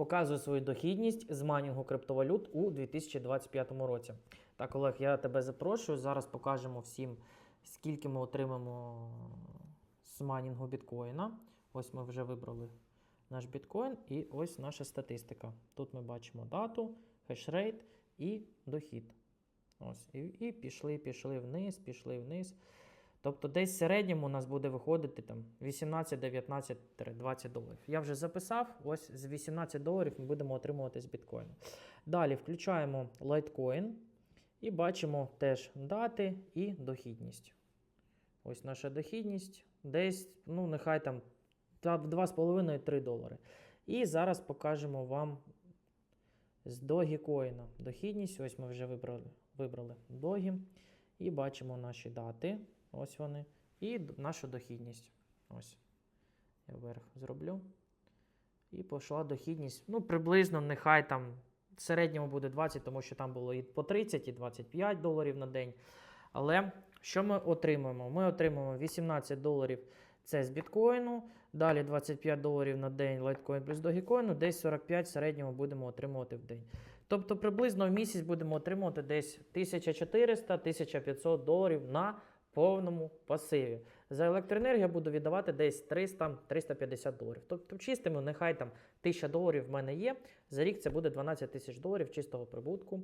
показую свою дохідність з майнінгу криптовалют у 2025 році. Так, Олег, я тебе запрошую. Зараз покажемо всім, скільки ми отримаємо з майнінгу біткоїна. Ось ми вже вибрали наш біткоін, і ось наша статистика. Тут ми бачимо дату, хешрейт і дохід. Ось, і, і пішли, пішли вниз, пішли вниз. Тобто десь в середньому у нас буде виходити там 18, 19, 20 доларів. Я вже записав, ось з 18 доларів ми будемо отримувати з біткоїну. Далі включаємо Litecoin і бачимо теж дати і дохідність. Ось наша дохідність. Десь, ну, нехай там та 2,5-3 долари. І зараз покажемо вам з Dogecoin. Дохідність. Ось ми вже вибрали, вибрали Догі. І бачимо наші дати. Ось вони. І нашу дохідність. Ось. Я вверх зроблю. І пішла дохідність. Ну, приблизно, нехай там в середньому буде 20, тому що там було і по 30, і 25 доларів на день. Але що ми отримуємо? Ми отримуємо 18 доларів це з біткоїну, далі 25 доларів на день лайткоін плюс догікоїну, десь 45 в середньому будемо отримувати в день. Тобто приблизно в місяць будемо отримувати десь 1400-1500 доларів на повному пасиві. За електроенергію буду віддавати десь 300-350 доларів. Тобто чистими, нехай там 1000 доларів в мене є. За рік це буде 12 тисяч доларів чистого прибутку,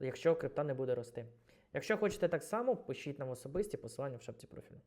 якщо крипта не буде рости. Якщо хочете так само, пишіть нам особисті посилання в шапці профілю.